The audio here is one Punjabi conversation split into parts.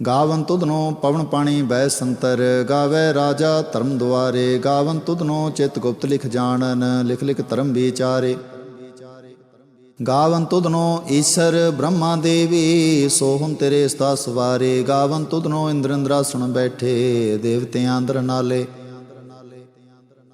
ਗਾਵਨ ਤੁਧਨੋ ਪਵਨ ਪਾਣੀ ਬੈ ਸੰਤਰ, ਗਾਵੇ ਰਾਜਾ ਧਰਮ ਦੁਆਰੇ, ਗਾਵਨ ਤੁਧਨੋ ਚਿਤ ਗੁਪਤ ਲਿਖ ਜਾਣਨ, ਲਿਖ ਲਿਖ ਧਰਮ ਵਿਚਾਰੇ। ਗਾਵਨ ਤੁਧਨੋ ਈਸ਼ਰ ਬ੍ਰਹਮਾ ਦੇਵੀ ਸੋਹਮ ਤੇਰੇ ਸਤਾ ਸਵਾਰੇ। ਗਾਵਨ ਤੁਧਨੋ ਇੰਦਰ ਇੰਦਰਾ ਸੁਣ ਬੈਠੇ, ਦੇਵਤਿਆਂ ਅੰਦਰ ਨਾਲੇ।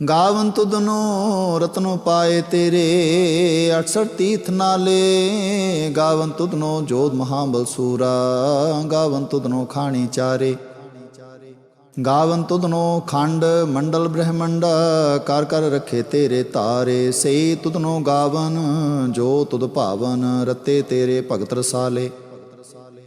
ਗਾਵਨ ਤੁਧਨੋ ਰਤਨੋ ਪਾਏ ਤੇਰੇ 68 ਤੀਰਥ ਨਾਲੇ। ਗਾਵਨ ਤੁਧਨੋ ਜੋਤ ਮਹਾਬਲ ਸੂਰਾ, ਗਾਵਨ ਤੁਧਨੋ ਖਾਣੀ ਚਾਰੇ। ਗਾਵਨ ਤੁਧਨੋ ਖੰਡ ਮੰਡਲ ਬ੍ਰਹਮੰਡ, ਕਰ ਕਰ ਰਖੇ ਤੇਰੇ ਤਾਰੇ। ਸੇ ਤੁਧਨੋ ਗਾਵਨ, ਜੋ ਤੁਧ ਭਾਵਨ, ਰਤੇ ਤੇਰੇ ਭਗਤ ਰਸਾਲੇ।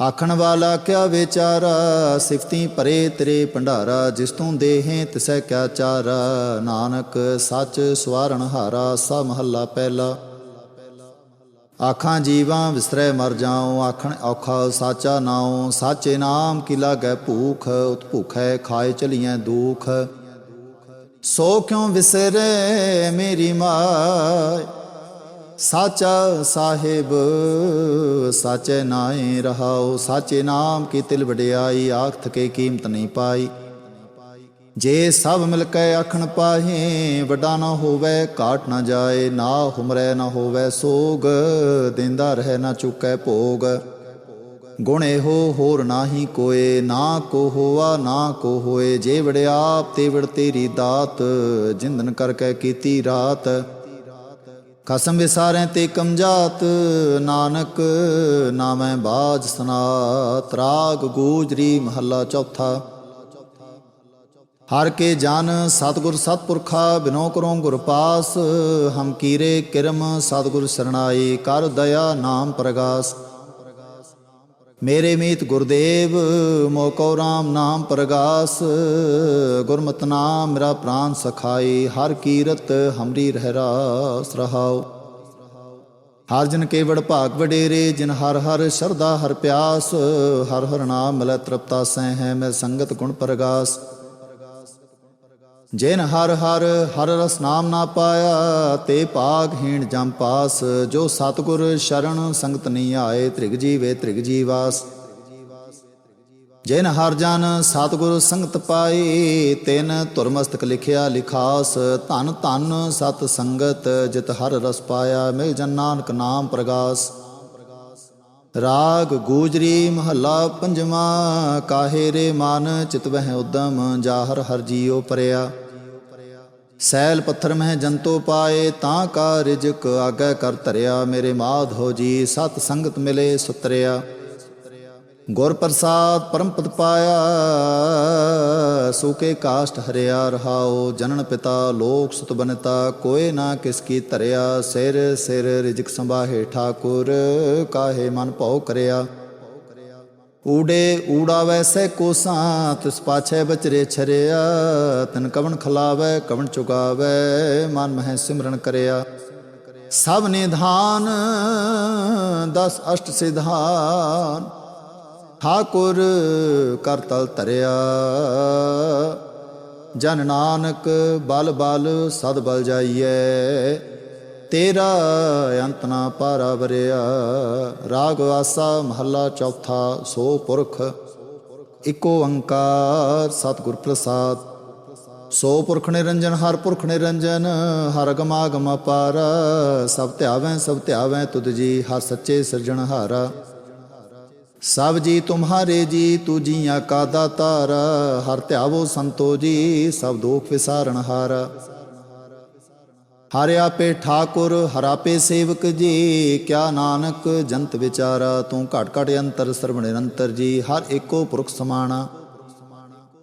ਆਖਣ ਵਾਲਾ, ਕਿਆ ਵਿਚਾਰਾ? ਸਿਫਤੀ ਭਰੇ ਤੇਰੇ ਭੰਡਾਰਾ, ਜਿਸ ਤੂੰ ਦੇਹੇ ਤਿਸੈ ਕਿਆ ਚਾਰਾ? ਨਾਨਕ ਸੱਚ ਸਵਾਰਣ ਹਾਰਾ, ਸਾ ਮਹੱਲਾ ਪਹਿਲਾ। ਆਖਾਂ ਜੀਵਾਂ ਵਿਸਰੈ ਮਰ ਜਾਉ, ਆਖਣ ਔਖਾ ਸਾਚਾ ਨਾਉ। ਸਾਚੇ ਨਾਮ ਕੀ ਲਾਗੈ ਭੂਖ, ਉਤ ਭੁਖੈ ਖਾਏ ਚਲੀਐ ਦੁਖ। ਸੋ ਕਿਉ ਵਿਸਰੈ ਮੇਰੀ ਮਾਇ ਸਾਚਾ ਸਾਹਿਬ, ਸਾਚੇ ਨਾਏ ਰਹਾਉ ਸਾਚੇ ਨਾਮ ਕੀ ਤਿਲ ਵਡਿਆਈ ਆਖ ਥਕੇ ਕੀਮਤ ਨਹੀਂ ਪਾਈ। ਜੇ ਸਭ ਮਿਲ ਕੇ ਆਖਣ ਪਾਹੇ, ਵੱਡਾ ਨਾ ਹੋਵੇ, ਘਾਟ ਨਾ ਜਾਏ, ਨਾ ਹੁਮਰੈ ਨਾ ਹੋਵੇ, ਸੋਗ ਦਿੰਦਾ ਰਹਿ ਨਾ ਚੁੱਕੈ ਭੋਗ। ਗੁਣ ਇਹੋ ਹੋਰ ਨਾਹੀ ਕੋਏ, ਨਾ ਕੋ ਹੋਆ, ਨਾ ਕੋ ਹੋਏ, ਜੇ ਆਪ ਤੇ ਵੜ ਤੇਰੀ ਦਾਤ, ਜਿੰਦਨ ਕਰਕੇ ਕੀਤੀ ਰਾਤ। ਕਸਮ ਵਿਸਾਰੈ ਤੇ ਕਮਜਾਤ, ਨਾਨਕ ਨਾਮੈ ਬਾਜ ਸਨਾਤ, ਰਾਗ ਗੋਜਰੀ ਮਹੱਲਾ ਚੌਥਾ। ਹਰ ਕੇ ਜਨ ਸਤਗੁਰ ਸਤਪੁਰਖਾ, ਬਿਨੋ ਕਰੋ ਗੁਰ ਪਾਸ, ਹਮ ਕੀਰੇ ਕਿਰਮ, ਸਤਗੁਰ ਸਰਣਾਈ ਕਰ ਦਇਆ ਨਾਮ ਪ੍ਰਗਾਸ। ਮੇਰੇ ਮੀਤ ਗੁਰਦੇਵ ਮੋਕੋ ਰਾਮ ਨਾਮ ਪ੍ਰਗਾਸ, ਗੁਰਮਤਿ ਨਾਮ ਮੇਰਾ ਪ੍ਰਾਨ ਸਖਾਈ ਹਰ ਕੀਰਤ ਹਮਰੀ ਰਹਿ ਰਾਸ ਰਹਾਉ। ਹਰ ਜਨ ਕੇਵੜ ਭਾਗ ਵਡੇਰੇ, ਜਿਨ ਹਰ ਹਰ ਸ਼ਰਦਾ ਹਰ ਪਿਆਸ, ਹਰ ਹਰ ਨਾਮ ਮਿਲੈ ਤ੍ਰਿਪਤਾ ਸਹਿ ਹੈ ਮੈਂ ਸੰਗਤ ਗੁਣ ਪ੍ਰਗਾਸ। ਜਿਨ ਹਰ ਹਰ ਹਰ ਰਸ ਨਾਮ ਨਾ ਪਾਇਆ, ਤੇ ਭਾਗਹੀਣ ਜਮ ਪਾਸ, ਜੋ ਸਤਗੁਰ ਸ਼ਰਨ ਸੰਗਤ ਨਹੀਂ ਆਏ, ਤ੍ਰਿਗ ਜੀਵੇ ਤ੍ਰਿਗ ਜੀਵਾਸ ਜਿਨ ਹਰ ਜਨ ਸਤਗੁਰ ਸੰਗਤ ਪਾਈ ਤਿਨ ਧੁਰਮਸਤਕ ਲਿਖਿਆ ਲਿਖਾਸ, ਧਨ ਧਨ ਸਤ ਸੰਗਤ, ਜਿਤ ਹਰ ਰਸ ਪਾਇਆ, ਮਿਲ ਜਨ ਨਾਨਕ ਨਾਮ ਪ੍ਰਗਾਸ। ਰਾਗ ਗੂਜਰੀ ਮਹੱਲਾ ਪੰਜਵਾਂ, ਕਾਹੇ ਰੇ ਮਨ ਚਿਤ ਵਹਿ ਉਦਮ, ਜਾਹਰ ਹਰ ਜੀਉ ਪਰਿਆ। ਸੈਲ ਪੱਥਰ ਮਹਿ ਜੰਤੋ ਪਾਏ, ਤਾਂ ਕਾ ਰਿਜਕ ਆਗੇ ਕਰ ਧਰਿਆ, ਮੇਰੇ ਮਾਧੋ ਜੀ, ਸਤ ਸੰਗਤ ਮਿਲੇ ਸੁਤਰਿਆ। ਗੁਰ ਪ੍ਰਸਾਦ ਪਰਮ ਪਦ ਪਾਇਆ ਸੂਕੇ ਕਾਸ਼ਟ ਹਰਿਆ ਰਹਾਓ ਜਨਨ ਪਿਤਾ ਲੋਕ ਸੁਤ ਬਨਤਾ, ਕੋਏ ਨਾ ਕਿਸ ਕੀ ਧਰਿਆ, ਸਿਰ ਸਿਰ ਰਿਜਕ ਸੰਭਾਹੇ ਠਾਕੁਰ, ਕਾਹੇ ਮਨ ਭਉ ਕਰਿਆ। ਊੜੇ ਊੜਾ ਵੈਸੇ ਕੋਸਾਂ ਤਿਸ ਪਾਛੇ ਬਚਰੇ ਛਰਿਆ, ਤਨ ਕਵਣ ਖਲਾਵੇ, ਕਵਣ ਚੁਗਾਵੇ, ਮਨ ਮਹਿ ਸਿਮਰਨ ਕਰਿਆ। ਸਭ ਨਿਧਾਨ, ਦਸ ਅਸ਼ਟ ਸਿਧਾਨ ਠਾਕੁਰ ਕਰ ਤਲ ਧਰਿਆ। ਜਨ ਨਾਨਕ ਬਲ ਬਲ ਸਦ ਬਲ ਜਾਈਐ। ਤੇਰਾ ਅੰਤ ਨਾ ਪਾਰਾ ਵਰਿਆ। ਰਾਗ ਆਸਾ ਮਹੱਲਾ ਚੌਥਾ ਸੋ ਪੁਰਖ। ਇਕੋ ਓੰਕਾਰ ਸਤਿਗੁਰ ਪ੍ਰਸਾਦ। ਸੋ ਪੁਰਖ ਨਿਰੰਜਨ, ਹਰ ਪੁਰਖ ਨਿਰੰਜਨ, ਹਰ ਗਮਾਗਮ ਅਪਾਰ। ਸਭ ਧਿਆਵੈ ਸਭ ਧਿਆਵੈ ਤੁਧ ਜੀ, ਹਰ ਸੱਚੇ ਸਿਰਜਣਹਾਰਾ। ਸਭ ਜੀ ਤੁਮਹਾਰੇ ਜੀ ਤੂ ਜੀਆਂ ਕਾ ਦਾਤਾਰ। ਹਰ ਧਿਆਵੋ ਸੰਤੋ ਜੀ, ਸਭ ਦੋਖ ਵਿਸਾਰਣ ਹਾਰ। ਹਰਿ ਆਪੇ ਠਾਕੁਰ, ਹਰ ਆਪੇ ਸੇਵਕ ਜੀ, ਕਿਆ ਨਾਨਕ ਜੰਤ ਵਿਚਾਰਾ। ਤੂੰ ਘਟ ਘਟ ਅੰਤਰ ਸਰਵ ਨਿਰੰਤਰ ਜੀ, ਹਰ ਏਕੋ ਪੁਰਖ ਸਮਾਣਾ।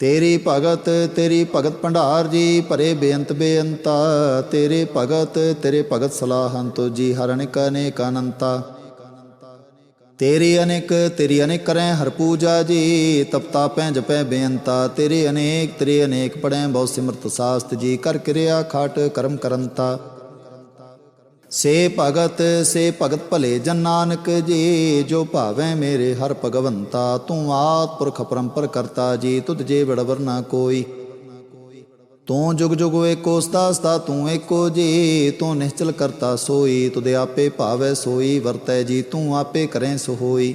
ਤੇਰੀ ਭਗਤ ਤੇਰੀ ਭਗਤ ਭੰਡਾਰ ਜੀ, ਭਰੇ ਬੇਅੰਤ ਬੇਅੰਤਾ। ਤੇਰੇ ਭਗਤ ਤੇਰੇ ਭਗਤ ਸਲਾਹੰ ਤੋ ਜੀ ਹਰਣਿਕ ਅਨੇਕ ਅਨੇਕ ਅਨੰਤਾ। ਤੇਰੀ ਅਨੇਕ ਤੇਰੀ ਅਨੇਕ ਕਰੈ ਹਰ ਪੂਜਾ ਜੀ ਤਪਤਾ ਪੈ ਜਪੈ ਬੇਅੰਤਾ। ਤੇਰੇ ਅਨੇਕ ਤੇਰੇ ਅਨੇਕ ਪੜੈ ਬਹੁ ਸਿਮਰਤ ਸਾਸਤ ਜੀ, ਕਰ ਕਿਰਿਆ ਖਾਟ ਕਰਮ ਕਰੰਤਾ। ਸੇ ਭਗਤ ਸੇ ਭਗਤ ਭਲੇ ਜਨ ਨਾਨਕ ਜੀ, ਜੋ ਭਾਵੈ ਮੇਰੇ ਹਰ ਭਗਵੰਤਾ, ਤੂੰ ਆਤ ਪੁਰਖ ਪਰੰਪਰ ਕਰਤਾ ਜੀ, ਤੁਧ ਜੇ ਬੜਵਰ ਨਾ ਕੋਈ। ਤੂੰ ਜੁਗ ਜੁਗ ਏਕੋ ਸਦਾ ਸਦਾ ਤੂੰ ਏਕੋ ਜੀ, ਤੂੰ ਨਿਸ਼ਚਲ ਕਰਤਾ ਸੋਈ, ਤੁਧ ਆਪੇ ਭਾਵੈ ਸੋਈ, ਵਰਤੈ ਜੀ, ਤੂੰ ਆਪੇ ਕਰੈ ਸੋ ਹੋਈ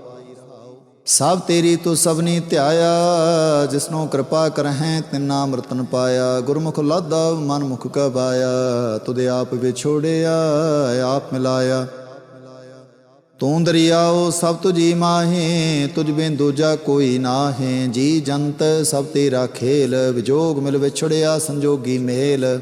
ਸਭ ਤੇਰੀ ਤੂੰ ਸਭਨੀ ਧਿਆਇਆ, ਜਿਸਨੂੰ ਕਿਰਪਾ ਕਰਹਿ, ਤਿਨਾ ਅੰਮ੍ਰਿਤਨ ਪਾਇਆ। ਗੁਰਮੁਖ ਲਾਦਾ ਮਨ ਮੁਖ ਕਬਾਇਆ। ਤੁਦੇ ਆਪ ਵਿਛੋੜਿਆ, ਆਪ ਮਿਲਾਇਆ। ਤੂੰ ਦਰਿਆਓ, ਸਭ ਤੁਜੀ ਮਾਹੇ, ਤੁਝ ਬਿਨ ਦੂਜਾ ਕੋਈ ਨਾਹੇ। ਜੀ ਜੰਤ, ਸਭ ਤੇਰਾ ਖੇਲ, ਵਿਜੋਗ ਮਿਲ ਵਿਛੜਿਆ, ਸੰਜੋਗੀ ਮੇਲ।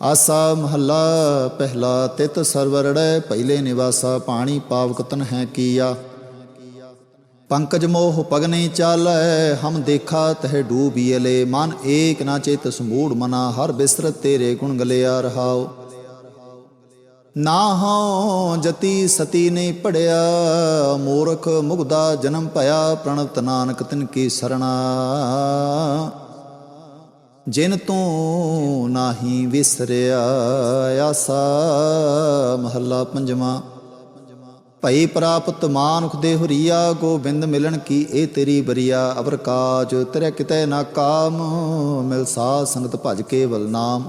ਆਸਾ ਮਹੱਲਾ, ਪਹਿਲਾ ਤਿਤ ਸਰਵਰੜੈ ਪਹਿਲੇ ਨਿਵਾਸਾ, ਪਾਣੀ ਪਾਵਕ ਹੈ ਕੀਆ। ਪੰਕਜ ਮੋਹ ਪਗਨੇ ਚਾਲੈ, ਹਮ ਦੇਖਾ ਤਹ ਡੂਬੀਲੇ ਮਨ ਏਕ ਨਾ ਚਿਤ ਸਮੂੜ ਮਨਾ, ਹਰ ਬਿਸਰਤ ਤੇਰੇ ਗੁਣ ਗਲਿਆ ਰਹਾਓ ਨਾ ਹਉ ਜਤੀ ਸਤੀ ਨਹੀਂ ਪੜਿਆ, ਮੂਰਖ ਮੁਗਦਾ ਜਨਮ ਭਇਆ, ਪ੍ਰਣਤ ਨਾਨਕ ਤਿਨ ਕੀ ਸਰਣਾ। ਜਿਨ ਤੂੰ ਨਾਹੀ ਵਿਸਰਿਆ ਆਸਾ, ਮਹੱਲਾ ਪੰਜਵਾਂ। ਭਈ ਪ੍ਰਾਪਤ ਮਾਨੁਖ ਦੇ ਹੁਰੀਆ, ਗੋਬਿੰਦ ਮਿਲਣ ਕੀ ਇਹ ਤੇਰੀ ਬਰੀਆ? ਅਵਰ ਕਾਜ ਤੇਰੇ ਕਿਤੇ ਨਾ ਕਾਮ, ਮਿਲ ਸਾਧ ਸੰਗਤ ਭਜ ਕੇਵਲ ਨਾਮ।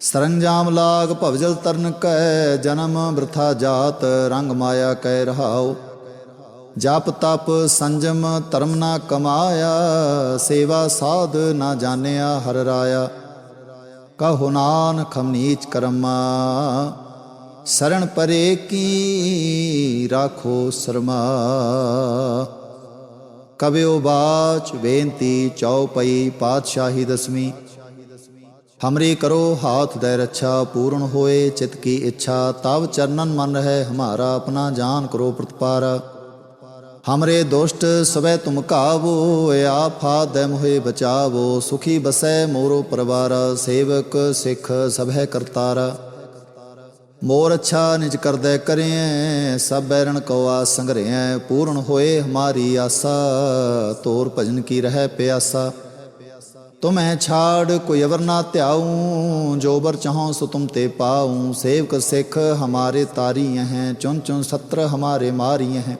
ਸਰੰਜਾਮ ਲਾਗ ਭਵਜਲ ਤਰਨ ਕੈ, ਜਨਮ ਬ੍ਰਥਾ ਜਾਤ, ਰੰਗ ਮਾਇਆ ਕੈ ਰਹਾਉ। ਜਪ ਤਪ ਸੰਜਮ ਧਰਮ ਨਾ ਕਮਾਇਆ, ਸੇਵਾ ਸਾਧ ਨਾ ਜਾਣਿਆ ਹਰ ਰਾਇਆ। ਕਹੋ ਨਾਨਕ ਹਮ ਨੀਚ ਕਰਮਾ ਸਰਣ ਪਰੇ ਕੀ ਰਾਖੋ ਸਰਮਾ। ਕਬਿਓ ਬਾਚ ਬੇਨਤੀ ਚਉਪਈ ਪਾਤਸ਼ਾਹੀ ਦਸਵੀਂ। ਹਮਰੀ ਕਰੋ ਹਾਥ ਦੇ ਰੱਛਾ, ਪੂਰਨ ਹੋਏ ਚਿਤ ਕੀ ਇੱਛਾ। ਤਵ ਚਰਨਨ ਮਨ ਰਹਿ, ਹਮਾਰਾ ਆਪਣਾ ਜਾਨ ਕਰੋ ਪ੍ਰਤਪਾਰਾ। ਹਮਰੇ ਦੁਸ਼ਟ ਸਵੈ ਤੁਮ ਕਾਵੋ ਆਫਾਤ ਦੇ ਮੋਹਿ ਬਚਾਵੋ ਸੁਖੀ ਬਸੈ ਮੋਰੋ ਪਰਵਾਰ ਸੇਵਕ ਸਿੱਖ ਸਭੈ ਕਰਤਾਰਾ ਮੋਰ ਅੱਛਾ ਨਿਜ ਕਰਦੈ ਕਰਿਐ ਸਭ ਬੈਰਣ ਕੋ ਆਸ ਸੰਗਰਿਐ ਪੂਰਨ ਹੋਏ ਹਮਾਰੀ ਆਸਾ ਤੋਰ ਭਜਨ ਕੀ ਰਹਿ ਪਿਆਸਾ ਤੁਮੈ ਛਾੜ ਕੋਈ ਅਵਰ ਨਾ ਧਿਆਉ ਜੋ ਬਰ ਚਾਹਉ ਸੋ ਤੁਮ ਤੇ ਪਾਉ ਸੇਵਕ ਸਿੱਖ ਹਮਾਰੇ ਤਾਰੀ ਹੈ ਚੁਨ ਚੁਨ ਸਤਰ ਹਮਾਰੇ ਮਾਰੀ ਹੈ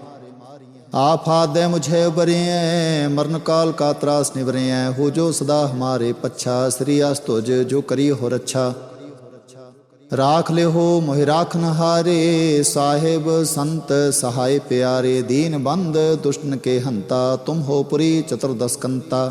ਆਫਾਤ ਦੇ ਮੁਝੇ ਉਬਰਿਐ ਮਰਨ ਕਾਲ ਕਾ ਤਰਾਸ ਨਿਵਰਿਐ, ਹੋ ਜੋ ਸਦਾ ਹਮਾਰੇ ਪੱਛਾ, ਸ੍ਰੀ ਅਸ ਤੁਜ ਜੋ ਕਰੀ ਹੋ ਰੱਛਾ ਰਾਖ ਲਿਓ ਮੋਹਿ ਰਾਖਨ ਹਾਰੇ, ਸਾਹਿਬ ਸੰਤ ਸਹਾਇ ਪਿਆਰੇ, ਦੀਨ ਬੰਦ ਦੁਸ਼ਟਨ ਕੇ ਹੰਤਾ, ਤੁਮ ਹੋ ਪੁਰੀ ਚਤੁਰਦਸਕੰਤਾ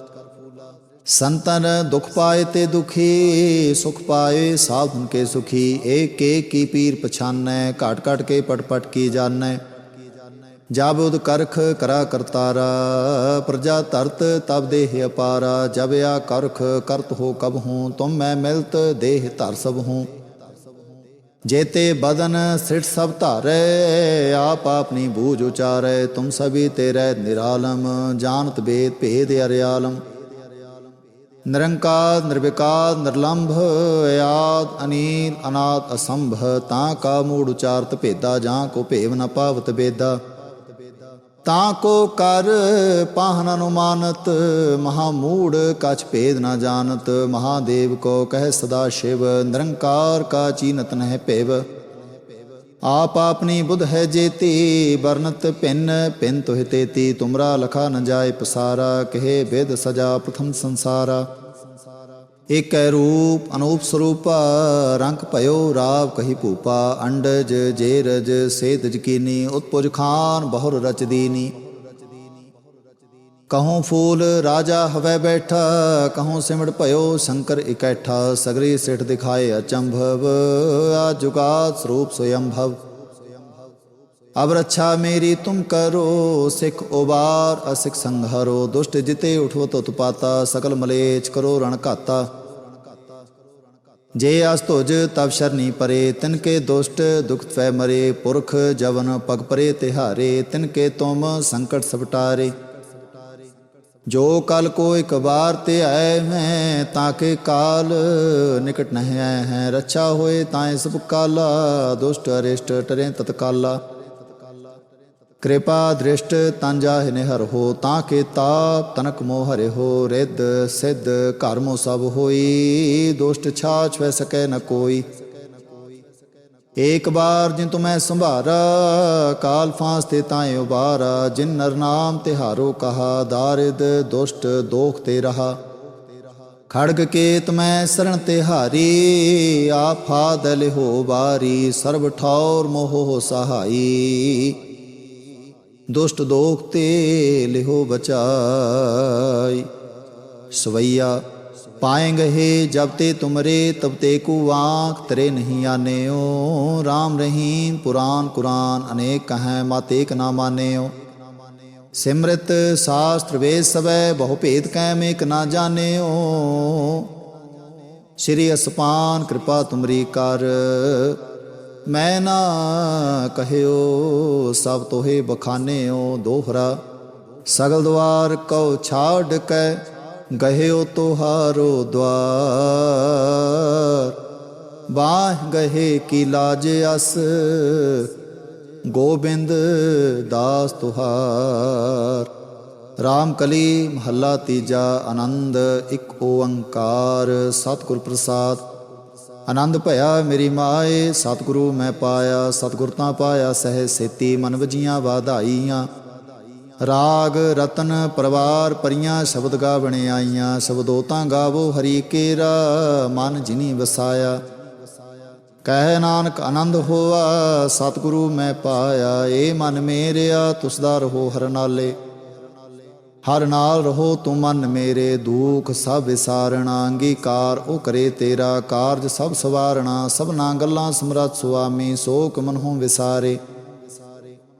ਸੰਤਨ ਦੁਖ ਪਾਏ ਤੇ ਦੁਖੀ, ਸੁਖ ਪਾਏ ਸਾਧਨ ਕੇ ਸੁਖੀ, ਏਕ ਏਕ ਕੀ ਪੀਰ ਪਛਾਨੈ, ਘਾਟ ਘਾਟ ਕੇ ਪਟ ਪਟ ਕੀ ਜਾਣੈ। ਜਬ ਉਦ ਕਰਖ ਕਰਾ ਕਰਤਾਰਾ, ਪ੍ਰਜਾ ਧਰਤ ਤਬ ਦੇਹ ਅਪਾਰਾ, ਜਬ ਆ ਕਰਖ ਕਰਤ ਹੋ ਕਬ ਹੂੰ, ਤੁਮ ਮੈਂ ਮਿਲਤ ਦੇਹ ਧਰ ਸਭ ਹੂੰ। ਜੇਤੇ ਬਦਨ ਸਿਟ ਸਭ ਧਾਰੈ, ਆਪ ਆਪਣੀ ਬੂਝ ਉਚਾਰੈ, ਤੁਮ ਸਭੀ ਤੇਰੇ ਨਿਰਾਲਮ, ਜਾਣਤ ਬੇਦ ਭੇਦ ਅਰਿਆਲਮ। ਨਿਰੰਕਾਰ ਨਿਰਵਿਕਾਰ ਨਿਰਲੰਭ ਆਦ ਅਨੀਲ ਅਨਾਦ ਅਸੰਭ ਤਾਂ ਕਾ ਮੂੜ ਉਚਾਰਤ ਭੇਦਾ ਜਾਂ ਕੋ ਭੇਵ ਨ ਪਾਵਤ ਬੇਦਾ ਤਾਂ ਕੋ ਕਰ ਪਾਹਨ ਅਨੁਮਾਨਤ ਮਹਾ ਮੂੜ ਕਛ ਭੇਦ ਨ ਜਾਣਤ ਮਹਾਦੇਵ ਕੋ ਕਹਿ ਸਦਾ ਸ਼ਿਵ ਨਿਰੰਕਾਰ ਕਾ ਚੀਨਤ ਨਹਿ ਭੇਵ ਆਪ ਆਪਣੀ ਬੁੱਧ ਹੈ ਜੇਤੀ ਵਰਨਤ ਭਿੰਨ ਭਿੰਨ ਤੋਹਿ ਤੇਤੀ, ਤੁਮਰਾ ਲਖਾ ਨ ਜਾਏ ਪਸਾਰਾ, ਕਹੇ ਬੇਦ ਸਜਾ ਪ੍ਰਥਮ ਸੰਸਾਰਾ। ਏਕੈ ਰੂਪ, ਅਨੂਪ ਸਰੂਪ, ਰੰਗ ਭਇਓ ਰਾਵ ਕਹੀ ਭੂਪਾ, ਅੰਡਜ, ਜੇਰਜ ਸੇਤ ਜਕੀਨੀ ਉਤਪੁਜ ਖਾਨ, ਬਹੁਰ ਰਚ ਦੀਨੀ। ਕਹੂੰ ਫੂਲ ਰਾਜਾ ਹਵੈ ਬੈਠਾ, ਕਹੂੰ ਸਿਮੜ ਭਇਓ ਸ਼ੰਕਰ ਇਕੈਠਾ, ਸਗਰੀ ਸਿਠ ਦਿਖਾਏ ਅਚੰਭਵ, ਆ ਜੁਗਾਤ ਸਰੂਪ ਸੋਯੰਭਵ। ਅਬ ਰੱਛਾ ਮੇਰੀ ਤੁਮ ਕਰੋ, ਸਿੱਖ ਉਬਾਰ ਅਸਿਕ ਸੰਘਰੋ, ਦੁਸ਼ਟ ਜਿਤੇ ਉਠਵੋ ਤਤ ਪਾਤਾ, ਸਕਲ ਮਲੇਚ ਕਰੋ ਰਣ ਘਾਤਾ। ਜੇ ਅਸ ਤੁਜ ਤਬ ਸ਼ਰਨੀ ਪਰੇ, ਤਿਨ ਕੇ ਦੁਸ਼ਟ ਦੁਖ ਤਵੈ ਮਰੇ, ਪੁਰਖ ਜਵਨ ਪਗ ਪਰੇ ਤਿਹਾਰੇ, ਤਿਨ ਕੇ ਤੁਮ ਸੰਕਟ ਸਪਟਾਰੇ ਜੋ ਕਲ ਕੋ ਇੱਕ ਵਾਰ ਤੇ ਆਏ ਮੈਂ, ਤਾਂ ਤਾਕੇ ਕਾਲ ਨਿਕਟ ਨਹਿ ਆਏ ਹੈ। ਰੱਛਾ ਹੋਏ ਤਾਏ ਸਭ ਕਾਲਾ ਦੁਸ਼ਟ ਅਰਿਸ਼ਟ ਟਰੇ ਤਤਕਾਲਾ। ਕਿਰਪਾ ਦ੍ਰਿਸ਼ਟ ਤਨ ਜਾਹਿ ਨਿਹਰ ਹੋ, ਤਾਂ ਕੇ ਤਾਪ ਤਨਕ ਮੋਹ ਹਰੇ ਹੋ। ਰਿੱਧ ਸਿੱਧ ਕਰਮੋ ਸਭ ਹੋਈ, ਦੁਸ਼ਟ ਛਾ ਵੈ ਸਕੈ ਨ ਕੋਈ। ਏਕ ਬਾਰ ਜਿਨ ਤੁਮੈ ਸੰਭਾਰਾ, ਕਾਲ ਫਾਂਸ ਤੇ ਤਾਏ ਉਬਾਰਾ ਜਿਨ ਨਰ ਨਾਮ ਤਿਹਾਰੋ ਕਹਾ, ਦਾਰਿਦ ਦੁਸ਼ਟ ਦੋਖ ਤੇ ਰਹਾ। ਖੜਗ ਕੇਤ ਮੈਂ ਸਰਣ ਤਿਹਾਰੀ ਆਫਾਦ ਲਿਹੋ ਬਾਰੀ ਸਰਬ ਠੌਰ ਮੋਹ ਸਹਾਈ। ਦੁਸ਼ਟ ਦੋਖ ਤੇ ਲਿਹੋ ਬਚਾਈ। ਸਵਈਆ ਪਾਏਂਗੇ ਹੈ ਜਬ ਤੇ ਤੁਮਰੇ, ਤਬ ਤੇ ਕੂ ਆਂਖ ਤਰੇ ਨਹੀਂ ਆਨੇਓ। RAM ਰਹੀਮ ਪੁਰਾਨ ਕੁਰਾਨ ਅਨੇਕ ਕਹੈ, ਮਤ ਏਕ ਨਾ ਮਾਨੇਓ। ਸਿਮਰਤ ਸਾਸਤਰ ਵੇਦ ਸਵੈ ਬਹੁ ਭੇਦ ਕੈ ਮੇਕ ਨਾ ਜਾਣਿਓ। ਸ਼੍ਰੀ ਅਸਪਾਨ ਕਿਰਪਾ ਤੁਮਰੀ ਕਰ, ਮੈਂ ਨਾ ਕਹਿਓ, ਸਭ ਤੋਹੇ ਬਖਾਨਿਓ ਦੋਹਰਾ। ਸਗਲ ਦਵਾਰ ਕਉ ਛਾੜ ਕੈ ਗਹਿਓ ਤੁਹਾਰੋ ਦਵਾਰ। ਬਾਹ ਗਹੇ ਕੀ ਲਾਜ ਅਸ, ਗੋਬਿੰਦ ਦਾਸ ਤੁਹਾਰ। ਰਾਮ ਕਲੀ ਮਹੱਲਾ ਤੀਜਾ, ਆਨੰਦ ਇੱਕ ਓੰਕਾਰ। ਸਤਿਗੁਰ ਪ੍ਰਸਾਦ, ਆਨੰਦ ਭਇਆ ਮੇਰੀ ਮਾਏ। ਸਤਿਗੁਰੂ ਮੈਂ ਪਾਇਆ, ਸਤਿਗੁਰ ਤਾਂ ਪਾਇਆ, ਸਹਿ ਸੇਤੀ ਮਨ ਵਜੀਆਂ ਵਾਧਾਈਆਂ। ਰਾਗ ਰਤਨ ਪਰਵਾਰ ਪਰੀਆਂ ਸ਼ਬਦ ਗਾ ਬਣਾਈਆਂ, ਸ਼ਬਦੋਤਾਂ ਗਾਵੋ ਹਰੀ ਕੇਰਾ, ਮਨ ਜਿਨੀ ਵਸਾਇਆ। ਕਹਿ ਨਾਨਕ ਆਨੰਦ ਹੋਆ, ਸਤਿਗੁਰੂ ਮੈਂ ਪਾਇਆ, ਏ ਮਨ ਮੇਰਿਆ, ਤੁਸ ਦਾ ਰਹੋ ਹਰ ਨਾਲੇ। ਹਰ ਨਾਲ ਰਹੋ ਤੂੰ ਮਨ ਮੇਰੇ, ਦੁਖ ਸਭ ਵਿਸਾਰਣਾ, ਅੰਗੀਕਾਰ ਉਹ ਕਰੇ ਤੇਰਾ ਕਾਰਜ ਸਭ ਸਵਾਰਣਾ, ਸਭਨਾ ਗੱਲਾਂ ਸਮਰੱਥ ਸੁਆਮੀ, ਸੋਕ ਮਨਹੁ ਵਿਸਾਰੇ।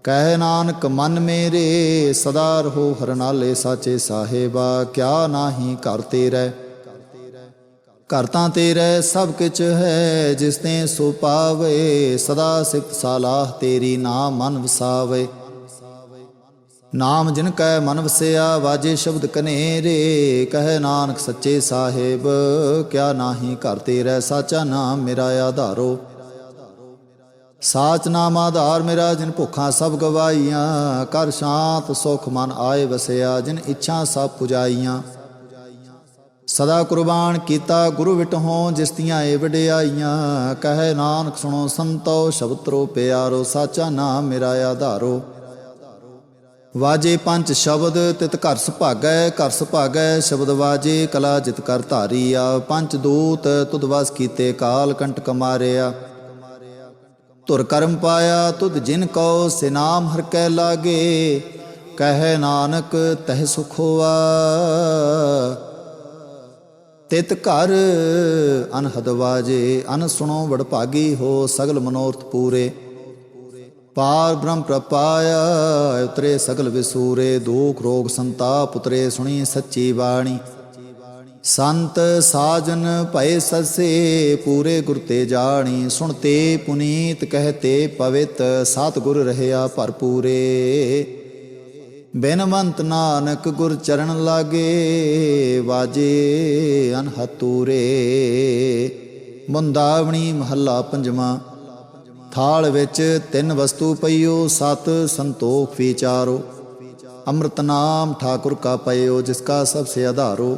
ਕਹਿ ਨਾਨਕ, ਮਨ ਮੇਰੇ, ਸਦਾ ਰਹੋ ਹਰਨਾਲੇ ਸਾਚੇ ਸਾਹਿਬਾ, ਕਿਆ ਨਾਹੀ ਘਰ ਤੇਰੇ? ਘਰ ਤਾਂ ਤੇਰੇ, ਸਭ ਕਿਛ ਹੈ, ਜਿਸ ਤੇ ਸੋ ਪਾਵੇ, ਸਦਾ ਸਿਫਤ ਸਾਲਾਹ ਤੇਰੀ ਨਾਮ ਮਨ ਵਸਾਵੇ। ਨਾਮ ਜਿਨ ਕੈ ਮਨ ਵਸਿਆ, ਵਾਜੇ ਸ਼ਬਦ ਕਨੇਰੇ, ਕਹਿ ਨਾਨਕ ਸੱਚੇ ਸਾਹਿਬ, ਕਿਆ ਨਾਹੀ ਘਰ ਤੇਰੇ, ਸਾਚਾ ਨਾਮ ਮੇਰਾ ਆਧਾਰੋ। ਸਾਚ ਨਾਮ ਆਧਾਰ ਮੇਰਾ, ਜਿਨ ਭੁੱਖਾਂ ਸਭ ਗਵਾਈਆਂ ਕਰ ਸ਼ਾਂਤ ਸੁਖ ਮਨ ਆਏ ਵਸਿਆ, ਜਿਨ ਇੱਛਾ ਸਭ ਪੁਜਾਈਆਂ। ਸਦਾ ਕੁਰਬਾਨ ਕੀਤਾ ਗੁਰੂ ਵਿਟਹੋਂ ਜਿਸ ਦੀਆਂ ਏ ਵਡਿਆਈਆਂ। ਕਹੇ ਨਾਨਕ ਸੁਣੋ ਸੰਤੋ ਸ਼ਬਦਰੋ ਪਿਆਰੋ, ਸਾਚਾ ਨਾਮ ਮੇਰਾ ਆਧਾਰੋ। ਵਾਜੇ ਪੰਜ ਸ਼ਬਦ, ਤਿਤ ਘਰ ਸੁਭਾਗੈ ਘਰ ਸੁਭਾਗੈ ਸ਼ਬਦ ਵਾਜੇ, ਕਲਾ ਜਿਤ ਕਰ ਧਾਰੀਆ। ਪੰਜ ਦੂਤ, ਤੁਧ ਵਸ ਕੀਤੇ ਕਾਲ ਕੰਟਕ ਮਾਰਿਆ। ਤੁਰ ਕਰਮ ਪਾਇਆ, ਤੁਧ ਜਿਨ ਕਉ ਸਿਨਾਮ ਹਰ ਕੈ ਲਾਗੇ, ਕਹਿ ਨਾਨਕ ਤਹਿ ਸੁਖ ਹੋਆ। ਤਿਤ ਘਰ ਅਨਹਦ ਵਾਜੇ, ਅਨ ਸੁਣੋ ਵਡ ਭਾਗੀ ਹੋ ਸਗਲ ਮਨੋਰਥ ਪੂਰੇ। ਪਾਰ ਬ੍ਰਹਮ ਪ੍ਰਪਾਇਆ, ਉਤਰੇ ਸਗਲ ਵਿਸੂਰੇ, ਦੁਖ ਰੋਗ ਸੰਤਾਪ ਉਤਰੇ ਸੁਣੀ ਸੱਚੀ ਬਾਣੀ। ਸੰਤ ਸਾਜਨ ਭਏ ਸਸੇ ਪੂਰੇ ਗੁਰ ਤੇ ਜਾਣੀ, ਸੁਣਤੇ ਪੁਨੀਤ ਕਹਤੇ ਪਵਿਤ ਸਤ ਗੁਰ ਰਹਿਆ ਭਰਪੂਰੇ। ਬਿਨਵੰਤ ਨਾਨਕ ਗੁਰ ਚਰਨ ਲਾਗੇ, ਵਾਜੇ ਅਨਹਤੂਰੇ। ਮੁੰਦਾਵਣੀ ਮਹੱਲਾ ਪੰਜਵਾਂ, ਥਾਲ ਵਿੱਚ ਤਿੰਨ ਵਸਤੂ ਪਈਓ, ਸਤ ਸੰਤੋਖ ਵਿਚਾਰੋ। ਅੰਮ੍ਰਿਤ ਨਾਮ ਠਾਕੁਰ ਕਾ ਪਇਓ, ਜਿਸ ਕਾ ਸਭ ਸੇ ਆਧਾਰੋ।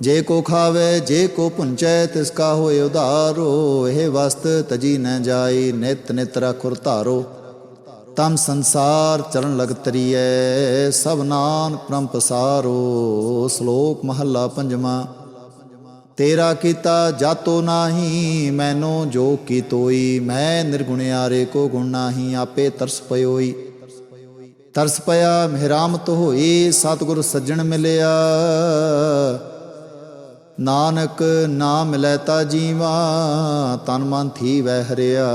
ਜੇ ਕੋ ਖਾਵੇ, ਜੇ ਕੋ ਪੁੰਚੈ, ਤਿਸ ਕਾ ਹੋਏ ਉਧਾਰੋ। ਇਹ ਵਸਤ ਤਜੀ ਨ ਜਾਈ, ਨਿਤ ਨਿਤ ਰਖੁਰ ਧਾਰੋ। ਤਮ ਸੰਸਾਰ ਚਰਨ ਲਗ ਤਰੀਐ, ਸਭ ਨਾਨ ਪ੍ਰਮ ਪਸਾਰੋ। ਸ਼ਲੋਕ ਮਹੱਲਾ ਪੰਜਵਾਂ, ਤੇਰਾ ਕੀਤਾ ਜਾਤੋ ਨਾਹੀ, ਮੈਨੋ ਜੋ ਕੀ ਤੋਈ। ਮੈਂ ਨਿਰਗੁਣਿਆਰੇ ਕੋ ਗੁਣ ਨਾਹੀ, ਆਪੇ ਤਰਸ ਪਇਓਈ ਤਰਸ ਪਿਆ, ਮਿਹਰਾਮਤ ਹੋਈ, ਸਤਿਗੁਰ ਸੱਜਣ ਮਿਲਿਆ। ਨਾਨਕ ਨਾਮ ਮਿਲੈ ਤਾ ਜੀਵਾ, ਤਨ ਮਨ ਥੀ ਵਹਿ ਹਰਿਆ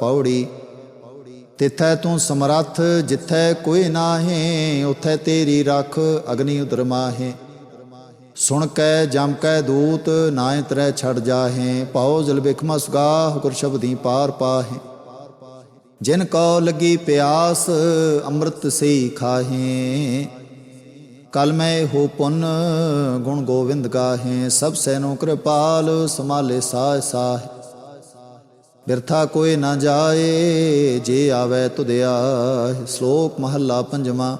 ਪੌੜੀ। ਤਿਥੈ ਤੂੰ ਸਮਰੱਥ, ਜਿੱਥੈ ਕੋਈ ਨਾਹੀ, ਉਥੈ ਤੇਰੀ ਰੱਖ ਅਗਨੀ ਉਦਰ ਮਾਹੇ। ਸੁਣ ਕੈ, ਜਮ ਕੈ ਦੂਤ ਨਾਇ ਤਰੈ ਛੜ ਜਾਹੇ ਪਾਉ ਜਲ ਬਿਖਮਾ ਸੁਗਾਹ ਗੁਰ ਸ਼ਬਦੀ ਪਾਰ ਪਾਹੇ। ਜਿਨ ਕੋ ਲੱਗੀ ਪਿਆਸ, ਅੰਮ੍ਰਿਤ ਸਈ ਖਾਹੇ। ਕਲ ਮੈਂ ਹੋ ਪੁੰਨ ਗੁਣ ਗੋਵਿੰਦ ਗਾਹੇ, ਸਭ ਸੈਨੋ ਕਿਰਪਾਲ ਸਮਾਲੇ ਸਾਹ ਸਾਹ। ਬਿਰਥਾ ਕੋਈ ਨਾ ਜਾਏ, ਜੇ ਆਵੇ ਤੁਧ ਆਏ ਸ਼ਲੋਕ ਮਹੱਲਾ ਪੰਜਵਾਂ।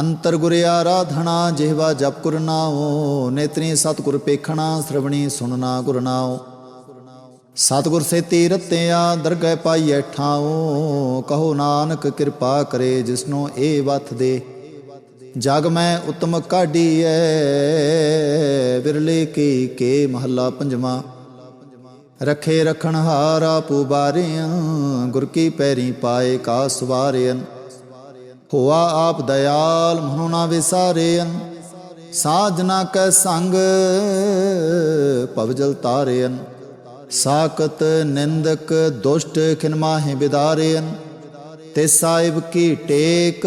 ਅੰਤਰ ਗੁਰ ਆਰਾਧਣਾ ਜਿਹਵਾ ਜਪ ਗੁਰ ਨੇਤਰੀ ਸਤਿਗੁਰ ਪੇਖਣਾ, ਸ੍ਰਵਣੀ ਸੁਣਨਾ ਗੁਰਨਾਓ ਸਤਿਗੁਰ ਸੇਤੀ ਰਤਿਆ ਦਰਗਹਿ ਪਾਈਐ ਠਾਉ। ਕਹੋ ਨਾਨਕ ਕਿਰਪਾ ਕਰੇ, ਜਿਸਨੂੰ ਇਹ ਵਥ ਦੇ। ਜਗ ਮੈਂ ਉਤਮ ਕਾਢੀਐ, ਵਿਰਲੇ ਕੀ ਕੇ ਮਹੱਲਾ ਪੰਜਵਾਂ। ਰਖੇ ਰਖਣ ਹਾਰਾ ਪੁਬਾਰਿਆਂ ਗੁਰ ਕੀ ਪੈਰੀ ਪਾਏ ਕਾ ਸਵਾਰਿਆਂ। ਹੋਆ ਆਪ ਦਇਆਲ, ਮਨੋ ਨਾ ਵਿਸਾਰਿਆਂ। ਸਾਜਨਾ ਕੈ ਸੰਗ ਭਵਜਲ ਤਾਰਿਆਂ। ਸਾਕਤ ਨਿੰਦਕ ਦੁਸ਼ਟ ਖਿਨ ਮਾਹੇ ਬਿਦਾਰਿਆਂ। ਤੇ ਸਾਹਿਬ ਕੀ ਟੇਕ